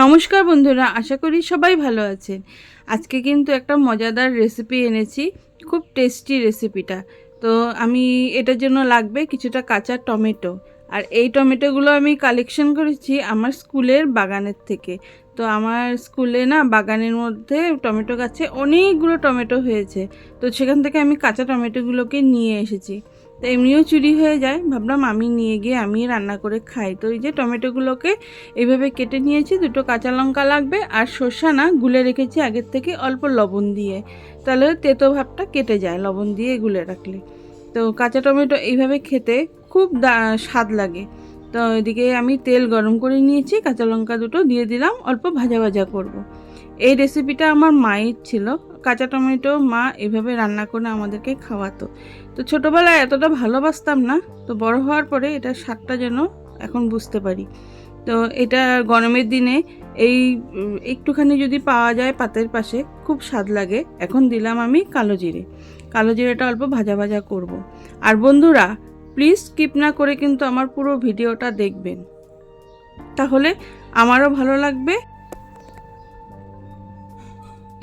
নমস্কার বন্ধুরা, আশা করি সবাই ভালো আছেন। আজকে কিন্তু একটা মজাদার রেসিপি এনেছি, খুব টেস্টি রেসিপিটা তো আমি এটার জন্য লাগবে কিছুটা কাঁচা টমেটো। আর এই টমেটোগুলো আমি কালেকশন করেছি আমার স্কুলের বাগানের থেকে। তো আমার স্কুলে না, বাগানের মধ্যে টমেটো গাছে অনেকগুলো টমেটো হয়েছে। তো সেখান থেকে আমি কাঁচা টমেটোগুলোকে নিয়ে এসেছি। তো এমনিও চুরি হয়ে যায়। ভাবলাম আমি নিয়ে গিয়ে আমি রান্না করে খাই। তো এই যে টমেটোগুলোকে এইভাবে কেটে নিয়েছি, দুটো কাঁচা লঙ্কা লাগবে আর শসা না গুলে রেখেছি আগের থেকে অল্প লবণ দিয়ে। তাহলে তেতো ভাবটা কেটে যায় লবণ দিয়ে গুলে রাখলে। তো কাঁচা টমেটো এইভাবে খেতে খুব স্বাদ লাগে। তো এদিকে আমি তেল গরম করে নিয়েছি, কাঁচা লঙ্কা দুটো দিয়ে দিলাম, অল্প ভাজা ভাজা করব। এই রেসিপিটা আমার মায়ের ছিল। কাঁচা টমেটো মা এভাবে রান্না করে আমাদেরকে খাওয়াতো। তো ছোটোবেলায় এতটা ভালোবাসতাম না, তো বড় হওয়ার পরে এটা স্বাদটা যেন এখন বুঝতে পারি। তো এটা গরমের দিনে এই একটুখানি যদি পাওয়া যায় পাতের পাশে, খুব স্বাদ লাগে। এখন দিলাম আমি কালো জিরে। কালো জিরেটা অল্প ভাজা ভাজা করব। আর বন্ধুরা প্লিজ স্কিপ না করে কিন্তু আমার পুরো ভিডিওটা দেখবেন। তাহলে আমারও ভালো লাগবে।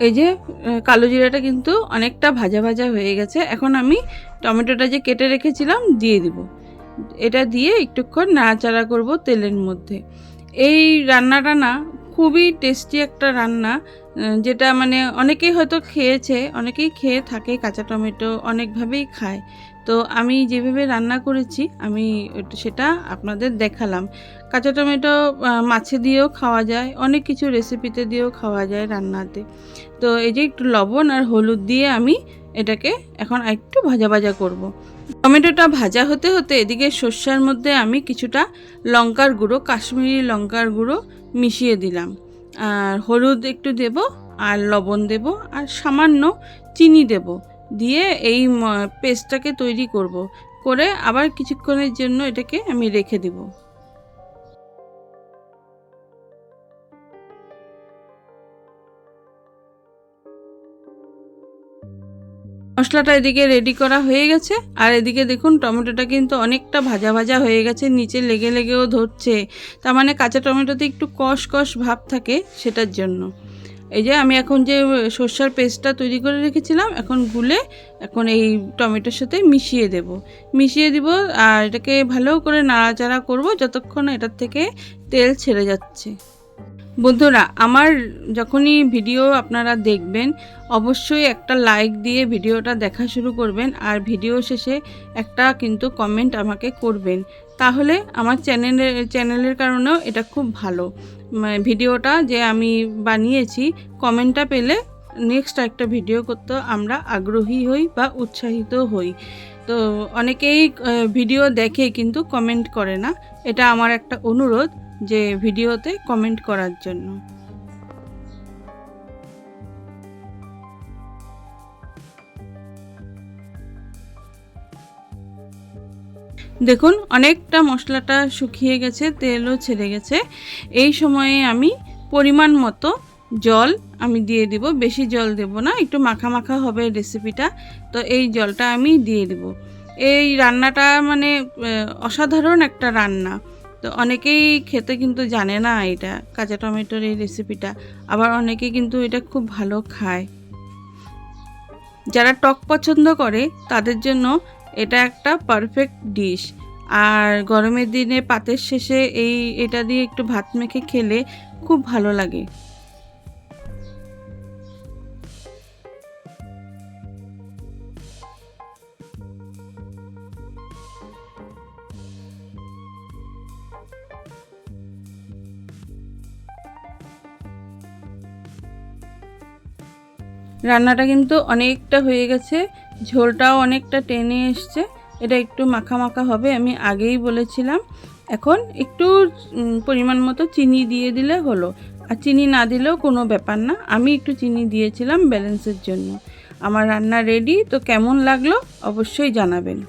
এই যে কালো জিরাটা কিন্তু অনেকটা ভাজা ভাজা হয়ে গেছে। এখন আমি টমেটোটা যে কেটে রেখেছিলাম দিয়ে দিব। এটা দিয়ে একটুক্ষণ নাড়াচাড়া করব তেলের মধ্যে। এই রান্নাটা না খুবই টেস্টি একটা রান্না যেটা মানে অনেকেই হয়তো খেয়েছে, অনেকেই খেয়ে থাকে কাঁচা টমেটো, অনেকভাবেই খায়। তো আমি যেভাবে রান্না করেছি, আমি সেটা আপনাদের দেখালাম। কাঁচা টমেটো মাছে দিয়েও খাওয়া যায়, অনেক কিছু রেসিপিতে দিয়েও খাওয়া যায় রান্নাতে। তো এই যে একটু লবণ আর হলুদ দিয়ে আমি এটাকে এখন একটু ভাজা ভাজা করব। টমেটোটা ভাজা হতে হতে এদিকে সর্ষার মধ্যে আমি কিছুটা লঙ্কার গুঁড়ো, কাশ্মীরি লঙ্কার গুঁড়ো মিশিয়ে দিলাম। আর হলুদ একটু দেব, আর লবণ দেব, আর সামান্য চিনি দেব। দিয়ে এই পেস্টটাকে তৈরি করব। করে আবার কিছুক্ষণের জন্য এটাকে আমি রেখে দেব। মশলাটা এদিকে রেডি করা হয়ে গেছে। আর এদিকে দেখুন, টমেটোটা কিন্তু অনেকটা ভাজা ভাজা হয়ে গেছে, নিচে লেগে লেগেও ধরছে। তার মানে কাঁচা টমেটোতে একটু কষ কষ ভাব থাকে সেটার জন্য। এই যে আমি এখন যে সর্ষার পেস্টটা তৈরি করে রেখেছিলাম, এখন গুলে এখন এই টমেটোর সাথে মিশিয়ে দেব। মিশিয়ে দিব আর এটাকে ভালো করে নাড়াচাড়া করব যতক্ষণ এটার থেকে তেল ছেড়ে যাচ্ছে। বন্ধুরা, আমার যখনই ভিডিও আপনারা দেখবেন, অবশ্যই একটা লাইক দিয়ে ভিডিওটা দেখা শুরু করবেন আর ভিডিও শেষে একটা কিন্তু কমেন্ট আমাকে করবেন। তাহলে আমার চ্যানেলের চ্যানেলের কারণেও এটা খুব ভালো। ভিডিওটা যে আমি বানিয়েছি কমেন্টটা পেলে নেক্সট একটা ভিডিও করতে আমরা আগ্রহী হই বা উৎসাহিত হই। তো অনেকেই ভিডিও দেখে কিন্তু কমেন্ট করে না। এটা আমার একটা অনুরোধ যে ভিডিওতে কমেন্ট করার জন্য। দেখুন, অনেকটা মশলাটা শুকিয়ে গেছে, তেলও ছেড়ে গেছে। এই সময়ে আমি পরিমাণ মতো জল আমি দিয়ে দিব। বেশি জল দেব না, একটু মাখা মাখা হবে রেসিপিটা তো এই জলটা আমি দিয়ে দিব। এই রান্নাটা মানে অসাধারণ একটা রান্না। তো অনেকেই খেতে কিন্তু জানে না এটা, কাঁচা টমেটোর এই রেসিপিটা আবার অনেকে কিন্তু এটা খুব ভালো খায়। যারা টক পছন্দ করে, তাদের জন্য এটা একটা পারফেক্ট ডিশ আর গরমের দিনে পাতের শেষে এই এটা দিয়ে একটু ভাত মেখে খেলে খুব ভালো লাগে। রান্নাটা কিন্তু অনেকটা হয়ে গেছে, ঝোলটাও অনেকটা টেনে এসছে। এটা একটু মাখা মাখা হবে, আমি আগেই বলেছিলাম। এখন একটু পরিমাণ মতো চিনি দিয়ে দিলে হলো। আর চিনি না দিলেও কোনো ব্যাপার না, আমি একটু চিনি দিয়েছিলাম ব্যালেন্সের জন্য। আমার রান্না রেডি, তো কেমন লাগল অবশ্যই জানাবেন।